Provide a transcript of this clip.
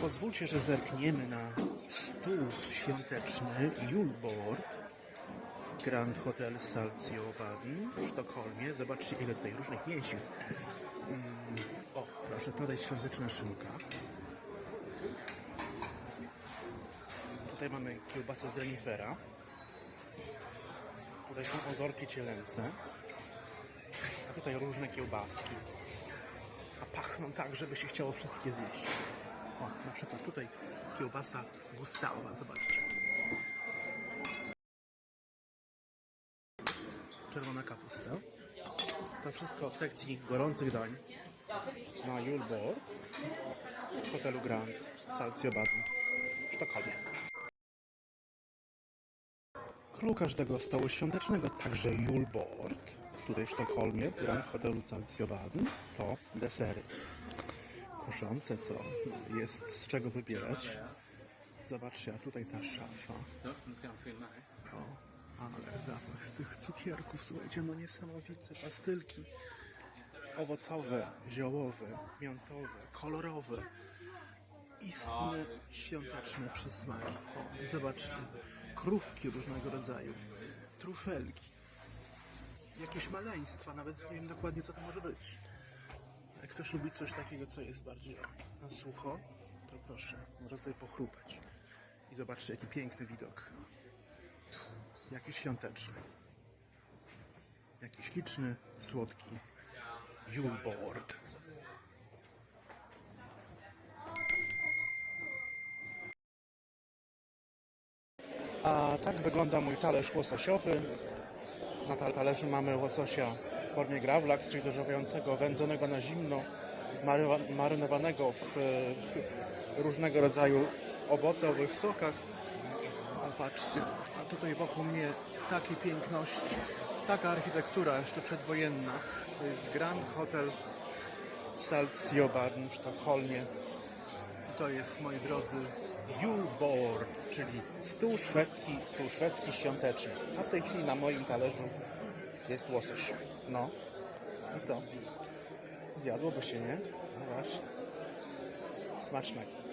Pozwólcie, że zerkniemy na stół świąteczny Julbord w Grand Hotel Salziobaden w Sztokholmie. Zobaczcie, ile tutaj różnych mięsiw. Mm, O, proszę, tutaj świąteczna szynka. Tutaj mamy kiełbasę z renifera. Tutaj są ozorki cielęce. A tutaj różne kiełbaski. A pachną tak, żeby się chciało wszystkie zjeść. O, na przykład tutaj kiełbasa gustawa, zobaczcie. Czerwona kapusta. To wszystko w sekcji gorących dań na Julbord w hotelu Grand Salziobaden w Sztokholmie. Król każdego stołu świątecznego, także Julbord, tutaj w Sztokholmie, w Grand Hotelu Salziobaden, to desery. Kuszące, co? Jest z czego wybierać. Zobaczcie, a tutaj ta szafa. O, ale zapach z tych cukierków, słuchajcie, no niesamowite. Pastylki owocowe, ziołowe, miętowe, kolorowe. Istne świąteczne przysmaki. O, zobaczcie, krówki różnego rodzaju, trufelki, jakieś maleństwa, nawet nie wiem dokładnie co to może być. Jak ktoś lubi coś takiego, co jest bardziej na sucho, to proszę, może sobie pochrupać. I zobaczcie, jaki piękny widok. Jaki świąteczny. Jaki śliczny, słodki Julbord. A tak wygląda mój talerz łososiowy. Na tal- talerzu mamy łososia formie gravlax, czyli dożywającego wędzonego na zimno, marynowanego w e, różnego rodzaju owocowych sokach. A patrzcie, a tutaj wokół mnie takie piękności, taka architektura jeszcze przedwojenna. To jest Grand Hotel Salziobaden w Sztokholmie. I to jest, moi drodzy, Julbord, czyli stół szwedzki, stół szwedzki świąteczny. A w tej chwili na moim talerzu jest łosoś. No. I co? Zjadłoby się, nie? No właśnie. Smacznego.